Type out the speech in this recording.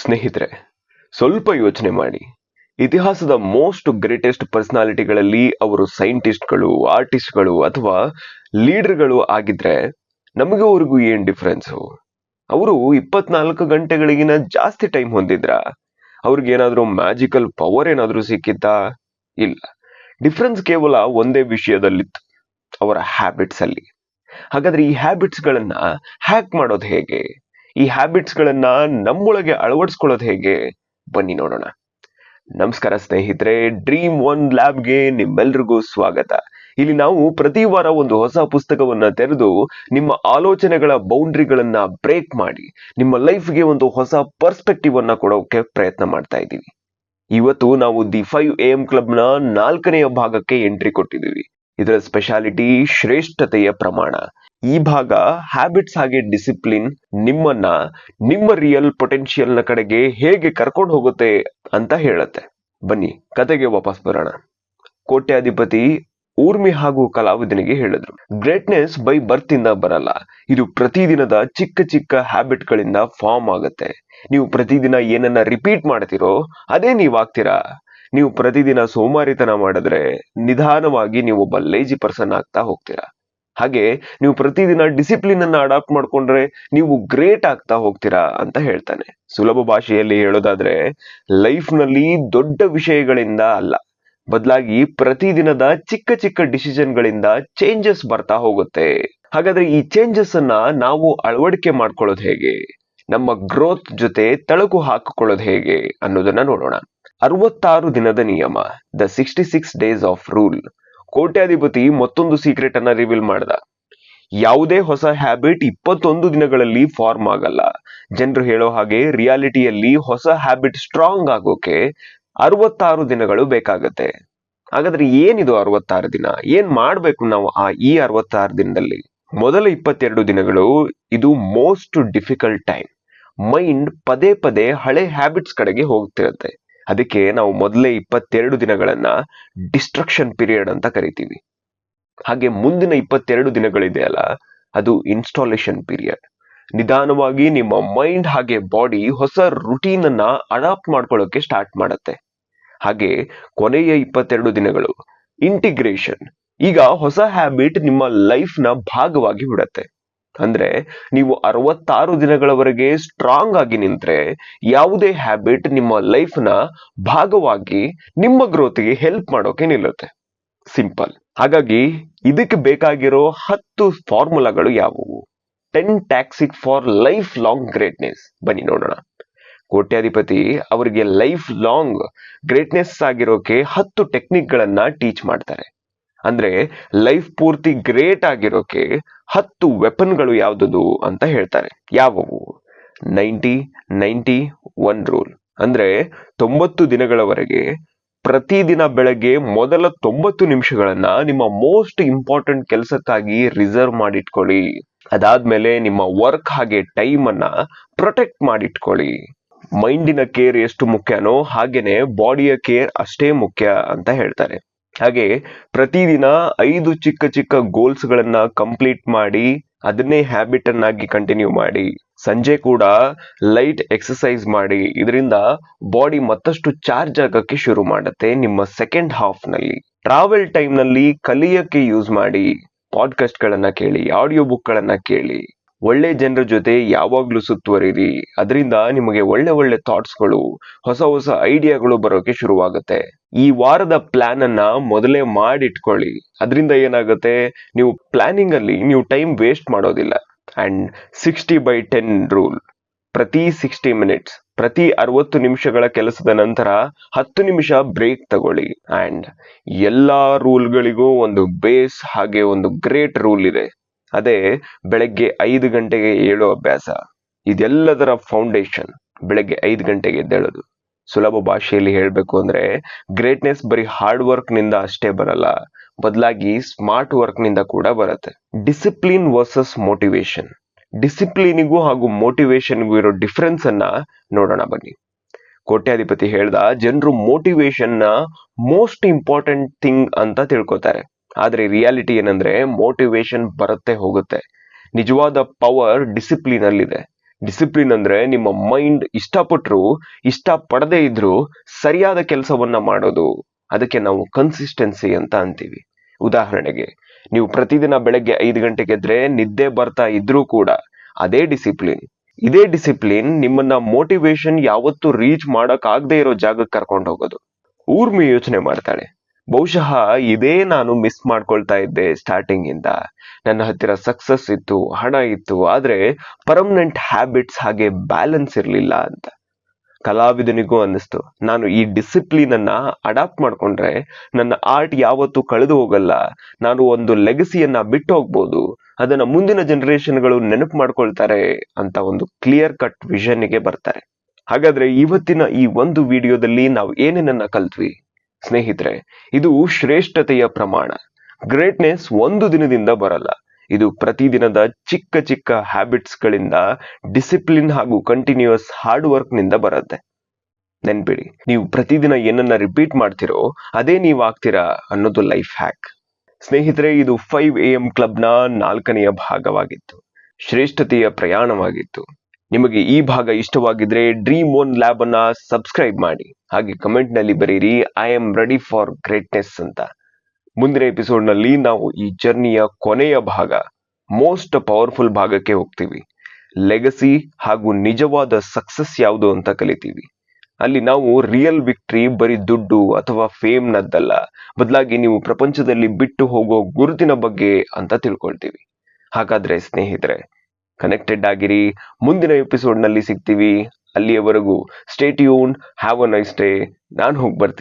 ಸ್ನೇಹಿತರೆ, ಸ್ವಲ್ಪ ಯೋಚನೆ ಮಾಡಿ. ಇತಿಹಾಸದ ಮೋಸ್ಟ್ ಗ್ರೇಟೆಸ್ಟ್ ಪರ್ಸನಾಲಿಟಿಗಳಲ್ಲಿ ಅವರು ಸೈಂಟಿಸ್ಟ್ಗಳು ಆರ್ಟಿಸ್ಟ್ಗಳು ಅಥವಾ ಲೀಡರ್ಗಳು ಆಗಿದ್ರೆ ನಮಗೆ ಅವ್ರಿಗೂ ಏನ್ ಡಿಫ್ರೆನ್ಸು ಅವರು ಇಪ್ಪತ್ನಾಲ್ಕು ಗಂಟೆಗಳಿಗಿನ ಜಾಸ್ತಿ ಟೈಮ್ ಹೊಂದಿದ್ರ? ಅವ್ರಿಗೇನಾದ್ರೂ ಮ್ಯಾಜಿಕಲ್ ಪವರ್ ಏನಾದ್ರೂ ಸಿಕ್ಕಿತ್ತಾ? ಇಲ್ಲ. ಡಿಫ್ರೆನ್ಸ್ ಕೇವಲ ಒಂದೇ ವಿಷಯದಲ್ಲಿತ್ತು, ಅವರ ಹ್ಯಾಬಿಟ್ಸ್ ಅಲ್ಲಿ. ಹಾಗಾದ್ರೆ ಈ ಹ್ಯಾಬಿಟ್ಸ್ ಗಳನ್ನ ಹ್ಯಾಕ್ ಮಾಡೋದು ಹೇಗೆ? ಈ ಹ್ಯಾಬಿಟ್ಸ್ ಗಳನ್ನ ನಮ್ಮೊಳಗೆ ಅಳವಡಿಸ್ಕೊಳ್ಳೋದು ಹೇಗೆ? ಬನ್ನಿ ನೋಡೋಣ. ನಮಸ್ಕಾರ ಸ್ನೇಹಿತರೆ ಡ್ರೀಮ್ ಒನ್ ಲ್ಯಾಬ್ಗೆ ನಿಮ್ಮೆಲ್ರಿಗೂ ಸ್ವಾಗತ. ಇಲ್ಲಿ ನಾವು ಪ್ರತಿ ವಾರ ಒಂದು ಹೊಸ ಪುಸ್ತಕವನ್ನ ತೆರೆದು ನಿಮ್ಮ ಆಲೋಚನೆಗಳ ಬೌಂಡ್ರಿಗಳನ್ನ ಬ್ರೇಕ್ ಮಾಡಿ, ನಿಮ್ಮ ಲೈಫ್ಗೆ ಒಂದು ಹೊಸ ಪರ್ಸ್ಪೆಕ್ಟಿವ್ ಅನ್ನ ಕೊಡೋಕೆ ಪ್ರಯತ್ನ ಮಾಡ್ತಾ ಇದ್ದೀವಿ. ಇವತ್ತು ನಾವು ದಿ ಫೈವ್ ಎ ಎಂ ಕ್ಲಬ್ನ ನಾಲ್ಕನೆಯ ಭಾಗಕ್ಕೆ ಎಂಟ್ರಿ ಕೊಟ್ಟಿದ್ದೀವಿ. ಇದರ ಸ್ಪೆಷಾಲಿಟಿ ಶ್ರೇಷ್ಠತೆಯ ಪ್ರಮಾಣ. ಈ ಭಾಗ ಹ್ಯಾಬಿಟ್ಸ್ ಹಾಗೆ ಡಿಸಿಪ್ಲಿನ್ ನಿಮ್ಮನ್ನ, ನಿಮ್ಮ ರಿಯಲ್ ಪೊಟೆನ್ಶಿಯಲ್ನ ಕಡೆಗೆ ಹೇಗೆ ಕರ್ಕೊಂಡು ಹೋಗುತ್ತೆ ಅಂತ ಹೇಳುತ್ತೆ. ಬನ್ನಿ, ಕತೆಗೆ ವಾಪಸ್ ಬರೋಣ. ಕೋಟ್ಯಾಧಿಪತಿ ಊರ್ಮಿ ಹಾಗೂ ಕಲಾವಿದನಿಗೆ ಹೇಳಿದ್ರು ಗ್ರೇಟ್ನೆಸ್ ಬೈ ಬರ್ತ್ ಇಂದ ಬರಲ್ಲ. ಇದು ಪ್ರತಿದಿನದ ಚಿಕ್ಕ ಚಿಕ್ಕ ಹ್ಯಾಬಿಟ್ ಗಳಿಂದ ಫಾರ್ಮ್ ಆಗುತ್ತೆ. ನೀವು ಪ್ರತಿದಿನ ಏನನ್ನ ರಿಪೀಟ್ ಮಾಡ್ತಿರೋ, ಅದೇ ನೀವ್ ಆಗ್ತೀರಾ? ನೀವು ಪ್ರತಿದಿನ ಸೋಮಾರಿತನ ಮಾಡಿದ್ರೆ ನಿಧಾನವಾಗಿ ನೀವು ಒಬ್ಬ ಲೇಜಿ ಪರ್ಸನ್ ಆಗ್ತಾ ಹೋಗ್ತೀರಾ? ಹಾಗೆ ನೀವು ಪ್ರತಿದಿನ ಡಿಸಿಪ್ಲಿನ್ ಅನ್ನ ಅಡಾಪ್ಟ್ ಮಾಡ್ಕೊಂಡ್ರೆ ನೀವು ಗ್ರೇಟ್ ಆಗ್ತಾ ಹೋಗ್ತೀರಾ ಅಂತ ಹೇಳ್ತಾನೆ. ಸುಲಭ ಭಾಷೆಯಲ್ಲಿ ಹೇಳೋದಾದ್ರೆ ಲೈಫ್ನಲ್ಲಿ ದೊಡ್ಡ ವಿಷಯಗಳಿಂದ ಅಲ್ಲ, ಬದಲಾಗಿ ಪ್ರತಿದಿನದ ಚಿಕ್ಕ ಚಿಕ್ಕ ಡಿಸಿಷನ್ ಗಳಿಂದ ಚೇಂಜಸ್ ಬರ್ತಾ ಹೋಗುತ್ತೆ. ಹಾಗಾದ್ರೆ ಈ ಚೇಂಜಸ್ ಅನ್ನ ನಾವು ಅಳವಡಿಕೆ ಮಾಡ್ಕೊಳ್ಳೋದು ಹೇಗೆ? ನಮ್ಮ ಗ್ರೋತ್ ಜೊತೆ ತಳಕು ಹಾಕಿಕೊಳ್ಳೋದು ಹೇಗೆ ಅನ್ನೋದನ್ನ ನೋಡೋಣ. ಅರವತ್ತಾರು ದಿನದ ನಿಯಮ the sixty six days of rule ಕೋಟ್ಯಾಧಿಪತಿ ಮತ್ತೊಂದು ಸೀಕ್ರೆಟ್ ಅನ್ನ ರಿವೀಲ್ ಮಾಡ್ದ. ಯಾವುದೇ ಹೊಸ ಹ್ಯಾಬಿಟ್ ಇಪ್ಪತ್ತೊಂದು ದಿನಗಳಲ್ಲಿ ಫಾರ್ಮ್ ಆಗಲ್ಲ. ಜನರು ಹೇಳೋ ಹಾಗೆ ರಿಯಾಲಿಟಿಯಲ್ಲಿ ಹೊಸ ಹ್ಯಾಬಿಟ್ ಸ್ಟ್ರಾಂಗ್ ಆಗೋಕೆ ಅರವತ್ತಾರು ದಿನಗಳು ಬೇಕಾಗತ್ತೆ. ಹಾಗಾದ್ರೆ ಏನಿದು ಅರವತ್ತಾರು ದಿನ? ಏನ್ ಮಾಡ್ಬೇಕು ನಾವು ಆ ಈ ಅರವತ್ತಾರು ದಿನದಲ್ಲಿ? ಮೊದಲ ಇಪ್ಪತ್ತೆರಡು ದಿನಗಳು ಇದು ಮೋಸ್ಟ್ ಡಿಫಿಕಲ್ಟ್ ಟೈಮ್ ಮೈಂಡ್ ಪದೇ ಪದೇ ಹಳೆ ಹ್ಯಾಬಿಟ್ಸ್ ಕಡೆಗೆ ಹೋಗ್ತಿರುತ್ತೆ. ಅದಕ್ಕೆ ನಾವು ಮೊದಲೇ ಇಪ್ಪತ್ತೆರಡು ದಿನಗಳನ್ನ ಡಿಸ್ಟ್ರಕ್ಷನ್ ಪೀರಿಯಡ್ ಅಂತ ಕರಿತೀವಿ. ಹಾಗೆ ಮುಂದಿನ ಇಪ್ಪತ್ತೆರಡು ದಿನಗಳಿದೆಯಲ್ಲ ಅದು ಇನ್ಸ್ಟಾಲೇಷನ್ ಪೀರಿಯಡ್ ನಿಧಾನವಾಗಿ ನಿಮ್ಮ ಮೈಂಡ್ ಹಾಗೆ ಬಾಡಿ ಹೊಸ ರುಟೀನ್ ಅನ್ನ ಅಡಾಪ್ಟ್ ಮಾಡ್ಕೊಳ್ಳೋಕೆ ಸ್ಟಾರ್ಟ್ ಮಾಡುತ್ತೆ. ಹಾಗೆ ಕೊನೆಯ ಇಪ್ಪತ್ತೆರಡು ದಿನಗಳು ಇಂಟಿಗ್ರೇಷನ್ ಈಗ ಹೊಸ ಹ್ಯಾಬಿಟ್ ನಿಮ್ಮ ಲೈಫ್ನ ಭಾಗವಾಗಿ ಬಿಡತ್ತೆ. ಅಂದ್ರೆ ನೀವು ಅರವತ್ತಾರು ದಿನಗಳವರೆಗೆ ಸ್ಟ್ರಾಂಗ್ ಆಗಿ ನಿಂತ್ರೆ ಯಾವುದೇ ಹ್ಯಾಬಿಟ್ ನಿಮ್ಮ ಲೈಫ್ನ ಭಾಗವಾಗಿ ನಿಮ್ಮ ಗ್ರೋತ್ಗೆ ಹೆಲ್ಪ್ ಮಾಡೋಕೆ ನಿಲ್ಲುತ್ತೆ. ಸಿಂಪಲ್ ಹಾಗಾಗಿ ಇದಕ್ಕೆ ಬೇಕಾಗಿರೋ ಹತ್ತು ಫಾರ್ಮುಲಾಗಳು ಯಾವುವು? Ten toxic for lifelong greatness ಬನ್ನಿ ನೋಡೋಣ. ಕೋಟ್ಯಾಧಿಪತಿ ಅವರಿಗೆ ಲೈಫ್ ಲಾಂಗ್ ಗ್ರೇಟ್ನೆಸ್ ಆಗಿರೋಕೆ ಹತ್ತು ಟೆಕ್ನಿಕ್ ಗಳನ್ನ ಟೀಚ್ ಮಾಡ್ತಾರೆ. ಅಂದ್ರೆ ಲೈಫ್ ಪೂರ್ತಿ ಗ್ರೇಟ್ ಆಗಿರೋಕೆ ಹತ್ತು ವೆಪನ್ಗಳು ಯಾವ್ದು ಅಂತ ಹೇಳ್ತಾರೆ. ಯಾವುವು? ನೈಂಟಿ ನೈಂಟಿ ಒನ್ ರೂಲ್ ಅಂದ್ರೆ ತೊಂಬತ್ತು ದಿನಗಳವರೆಗೆ ಪ್ರತಿದಿನ ಬೆಳಗ್ಗೆ ಮೊದಲ ತೊಂಬತ್ತು ನಿಮಿಷಗಳನ್ನ ನಿಮ್ಮ ಮೋಸ್ಟ್ ಇಂಪಾರ್ಟೆಂಟ್ ಕೆಲಸಕ್ಕಾಗಿ ರಿಸರ್ವ್ ಮಾಡಿಟ್ಕೊಳ್ಳಿ. ಅದಾದ್ಮೇಲೆ ನಿಮ್ಮ ವರ್ಕ್ ಹಾಗೆ ಟೈಮ್ ಅನ್ನ ಪ್ರೊಟೆಕ್ಟ್ ಮಾಡಿಟ್ಕೊಳ್ಳಿ. ಮೈಂಡಿನ ಕೇರ್ ಎಷ್ಟು ಮುಖ್ಯನೋ ಹಾಗೇನೆ ಬಾಡಿಯ ಕೇರ್ ಅಷ್ಟೇ ಮುಖ್ಯ ಅಂತ ಹೇಳ್ತಾರೆ. ಹಾಗೆ ಪ್ರತಿದಿನ ಐದು ಚಿಕ್ಕ ಚಿಕ್ಕ ಗೋಲ್ಸ್ ಗಳನ್ನ ಕಂಪ್ಲೀಟ್ ಮಾಡಿ ಅದನ್ನೇ ಹ್ಯಾಬಿಟ್ ಅನ್ನಾಗಿ ಕಂಟಿನ್ಯೂ ಮಾಡಿ. ಸಂಜೆ ಕೂಡ ಲೈಟ್ ಎಕ್ಸಸೈಸ್ ಮಾಡಿ. ಇದರಿಂದ ಬಾಡಿ ಮತ್ತಷ್ಟು ಚಾರ್ಜ್ ಆಗಕ್ಕೆ ಶುರು ಮಾಡುತ್ತೆ ನಿಮ್ಮ ಸೆಕೆಂಡ್ ಹಾಫ್ನಲ್ಲಿ. ಟ್ರಾವೆಲ್ ಟೈಮ್ನಲ್ಲಿ ಕಲಿಯಕ್ಕೆ ಯೂಸ್ ಮಾಡಿ. ಪಾಡ್ಕಾಸ್ಟ್ ಗಳನ್ನ ಕೇಳಿ ಆಡಿಯೋ ಬುಕ್ ಗಳನ್ನ ಕೇಳಿ. ಒಳ್ಳೆ ಜನರ ಜೊತೆ ಯಾವಾಗ್ಲೂ ಸುತ್ತುವರಿರಿ. ಅದರಿಂದ ನಿಮಗೆ ಒಳ್ಳೆ ಒಳ್ಳೆ ಥಾಟ್ಸ್ಗಳು ಹೊಸ ಹೊಸ ಐಡಿಯಾಗಳು ಬರೋಕೆ ಶುರುವಾಗುತ್ತೆ. ಈ ವಾರದ ಪ್ಲಾನ್ ಅನ್ನ ಮೊದಲೇ ಮಾಡಿಟ್ಕೊಳ್ಳಿ. ಅದರಿಂದ ಏನಾಗುತ್ತೆ? ನೀವು ಪ್ಲಾನಿಂಗ್ ಅಲ್ಲಿ ನೀವು ಟೈಮ್ ವೇಸ್ಟ್ ಮಾಡೋದಿಲ್ಲ. And sixty by ten rule. ಪ್ರತಿ ಸಿಕ್ಸ್ಟಿ ಮಿನಿಟ್ಸ್, ಪ್ರತಿ ಅರವತ್ತು ನಿಮಿಷಗಳ ಕೆಲಸದ ನಂತರ ಹತ್ತು ನಿಮಿಷ ಬ್ರೇಕ್ ತಗೊಳ್ಳಿ. ಅಂಡ್ ಎಲ್ಲಾ ರೂಲ್ಗಳಿಗೂ ಒಂದು ಬೇಸ್ ಹಾಗೆ ಒಂದು ಗ್ರೇಟ್ ರೂಲ್ ಇದೆ. ಅದೇ ಬೆಳಗ್ಗೆ ಐದು ಗಂಟೆಗೆ ಏಳೋ ಅಭ್ಯಾಸ. ಇದೆಲ್ಲದರ ಫೌಂಡೇಶನ್ ಬೆಳಗ್ಗೆ ಐದು ಗಂಟೆಗೆ ಎದ್ದೇಳೋದು. ಸುಲಭ ಭಾಷೆಯಲ್ಲಿ ಹೇಳಬೇಕು ಅಂದ್ರೆ ಗ್ರೇಟ್ನೆಸ್ ಬರೀ ಹಾರ್ಡ್ ವರ್ಕ್ನಿಂದ ಅಷ್ಟೇ ಬರಲ್ಲ. ಬದಲಾಗಿ ಸ್ಮಾರ್ಟ್ ವರ್ಕ್ನಿಂದ ಕೂಡ ಬರುತ್ತೆ. ಡಿಸಿಪ್ಲಿನ್ ವರ್ಸಸ್ ಮೋಟಿವೇಶನ್ ಡಿಸಿಪ್ಲಿನಿಗೂ ಹಾಗೂ ಮೋಟಿವೇಶನ್ಗೂ ಇರೋ ಡಿಫ್ರೆನ್ಸ್ ಅನ್ನ ನೋಡೋಣ ಬನ್ನಿ. ಕೋಟ್ಯಾಧಿಪತಿ ಹೇಳ್ದ, ಜನರು ಮೋಟಿವೇಶನ್ನ ಮೋಸ್ಟ್ ಇಂಪಾರ್ಟೆಂಟ್ ಥಿಂಗ್ ಅಂತ ತಿಳ್ಕೊತಾರೆ. ಆದ್ರೆ ರಿಯಾಲಿಟಿ ಏನಂದ್ರೆ ಮೋಟಿವೇಶನ್ ಬರುತ್ತೆ ಹೋಗುತ್ತೆ. ನಿಜವಾದ ಪವರ್ ಡಿಸಿಪ್ಲಿನ್ ಅಲ್ಲಿದೆ ಡಿಸಿಪ್ಲಿನ್ ಅಂದ್ರೆ ನಿಮ್ಮ ಮೈಂಡ್ ಇಷ್ಟಪಟ್ಟರು ಇಷ್ಟ ಪಡದೇ ಇದ್ರು ಸರಿಯಾದ ಕೆಲಸವನ್ನ ಮಾಡೋದು. ಅದಕ್ಕೆ ನಾವು ಕನ್ಸಿಸ್ಟೆನ್ಸಿ ಅಂತ ಅಂತೀವಿ. ಉದಾಹರಣೆಗೆ, ನೀವು ಪ್ರತಿದಿನ ಬೆಳಗ್ಗೆ ಐದು ಗಂಟೆಗೆ ಎದ್ರೆ ನಿದ್ದೆ ಬರ್ತಾ ಇದ್ರೂ ಕೂಡ ಅದೇ ಡಿಸಿಪ್ಲಿನ್. ಇದೇ ಡಿಸಿಪ್ಲಿನ್ ನಿಮ್ಮನ್ನ ಮೋಟಿವೇಶನ್ ಯಾವತ್ತೂ ರೀಚ್ ಮಾಡಕ್ ಆಗದೆ ಇರೋ ಜಾಗಕ್ಕೆ ಕರ್ಕೊಂಡು ಹೋಗೋದು ಊರ್ಮಿ ಯೋಚನೆ ಮಾಡ್ತಾಳೆ. ಬಹುಶಃ ಇದೇ ನಾನು ಮಿಸ್ ಮಾಡ್ಕೊಳ್ತಾ ಇದ್ದೆ ಸ್ಟಾರ್ಟಿಂಗ್ ಇಂದ. ನನ್ನ ಹತ್ತಿರ ಸಕ್ಸಸ್ ಇತ್ತು, ಹಣ ಇತ್ತು, ಆದ್ರೆ ಪರ್ಮನೆಂಟ್ ಹ್ಯಾಬಿಟ್ಸ್ ಹಾಗೆ ಬ್ಯಾಲೆನ್ಸ್ ಇರಲಿಲ್ಲ ಅಂತ. ಕಲಾವಿದನಿಗೂ ಅನ್ನಿಸ್ತು. ನಾನು ಈ ಡಿಸಿಪ್ಲಿನ್ ಅನ್ನ ಅಡಾಪ್ಟ್ ಮಾಡ್ಕೊಂಡ್ರೆ ನನ್ನ ಆರ್ಟ್ ಯಾವತ್ತೂ ಕಳೆದು ಹೋಗಲ್ಲ. ನಾನು ಒಂದು ಲೆಗಸಿಯನ್ನ ಬಿಟ್ಟು ಹೋಗ್ಬೋದು. ಅದನ್ನ ಮುಂದಿನ ಜನರೇಷನ್ಗಳು ನೆನಪು ಮಾಡ್ಕೊಳ್ತಾರೆ ಅಂತ ಒಂದು ಕ್ಲಿಯರ್ ಕಟ್ ವಿಷನ್ಗೆ ಬರ್ತಾರೆ. ಹಾಗಾದ್ರೆ ಇವತ್ತಿನ ಈ ಒಂದು ವಿಡಿಯೋದಲ್ಲಿ ನಾವು ಏನೇನನ್ನ ಕಲ್ತ್ವಿ? ಸ್ನೇಹಿತರೆ, ಇದು ಶ್ರೇಷ್ಠತೆಯ ಪ್ರಮಾಣ. ಗ್ರೇಟ್ನೆಸ್ ಒಂದು ದಿನದಿಂದ ಬರಲ್ಲ. ಇದು ಪ್ರತಿದಿನದ ಚಿಕ್ಕ ಚಿಕ್ಕ ಹ್ಯಾಬಿಟ್ಸ್ ಗಳಿಂದ ಡಿಸಿಪ್ಲಿನ್ ಹಾಗೂ ಕಂಟಿನ್ಯೂಸ್ ಹಾರ್ಡ್ ವರ್ಕ್ನಿಂದ ಬರುತ್ತೆ. ನೆನ್ಪಿಡಿ, ನೀವು ಪ್ರತಿದಿನ ಏನನ್ನ ರಿಪೀಟ್ ಮಾಡ್ತಿರೋ, ಅದೇ ನೀವು ಆಗ್ತೀರಾ ಅನ್ನೋದು ಲೈಫ್ ಹ್ಯಾಕ್ ಸ್ನೇಹಿತರೆ, ಇದು ಫೈವ್ ಎ ಎಂ ಕ್ಲಬ್ನ ನಾಲ್ಕನೆಯ ಭಾಗವಾಗಿತ್ತು. ಶ್ರೇಷ್ಠತೆಯ ಪ್ರಯಾಣವಾಗಿತ್ತು. ನಿಮಗೆ ಈ ಭಾಗ ಇಷ್ಟವಾಗಿದ್ರೆ ಡ್ರೀಮ್ ಓನ್ ಲ್ಯಾಬ್ ಅನ್ನ ಸಬ್ಸ್ಕ್ರೈಬ್ ಮಾಡಿ. ಹಾಗೆ ಕಮೆಂಟ್ನಲ್ಲಿ ಬರೀರಿ I am ready for greatness ಅಂತ. ಮುಂದಿನ ಎಪಿಸೋಡ್ನಲ್ಲಿ ನಾವು ಈ ಜರ್ನಿಯ ಕೊನೆಯ ಭಾಗ ಮೋಸ್ಟ್ ಪವರ್ಫುಲ್ ಭಾಗಕ್ಕೆ ಹೋಗ್ತೀವಿ. ಲೆಗಸಿ ಹಾಗೂ ನಿಜವಾದ ಸಕ್ಸಸ್ ಯಾವುದು ಅಂತ ಕಲಿತೀವಿ. ಅಲ್ಲಿ ನಾವು ರಿಯಲ್ ವಿಕ್ಟ್ರಿ ಬರೀ ದುಡ್ಡು ಅಥವಾ ಫೇಮ್ ನದ್ದಲ್ಲ. ಬದಲಾಗಿ ನೀವು ಪ್ರಪಂಚದಲ್ಲಿ ಬಿಟ್ಟು ಹೋಗೋ ಗುರುತಿನ ಬಗ್ಗೆ ಅಂತ ತಿಳ್ಕೊಳ್ತೀವಿ. ಹಾಗಾದ್ರೆ ಸ್ನೇಹಿತರೆ ಕನೆಕ್ಟೆಡ್ ಆಗಿರಿ. ಮುಂದಿನ ಎಪಿಸೋಡ್ನಲ್ಲಿ ಸಿಗ್ತೀವಿ. ಅಲ್ಲಿಯವರೆಗೂ stay tuned have a nice day ನಾನು ಹೋಗಿ ಬರ್ತೀನಿ.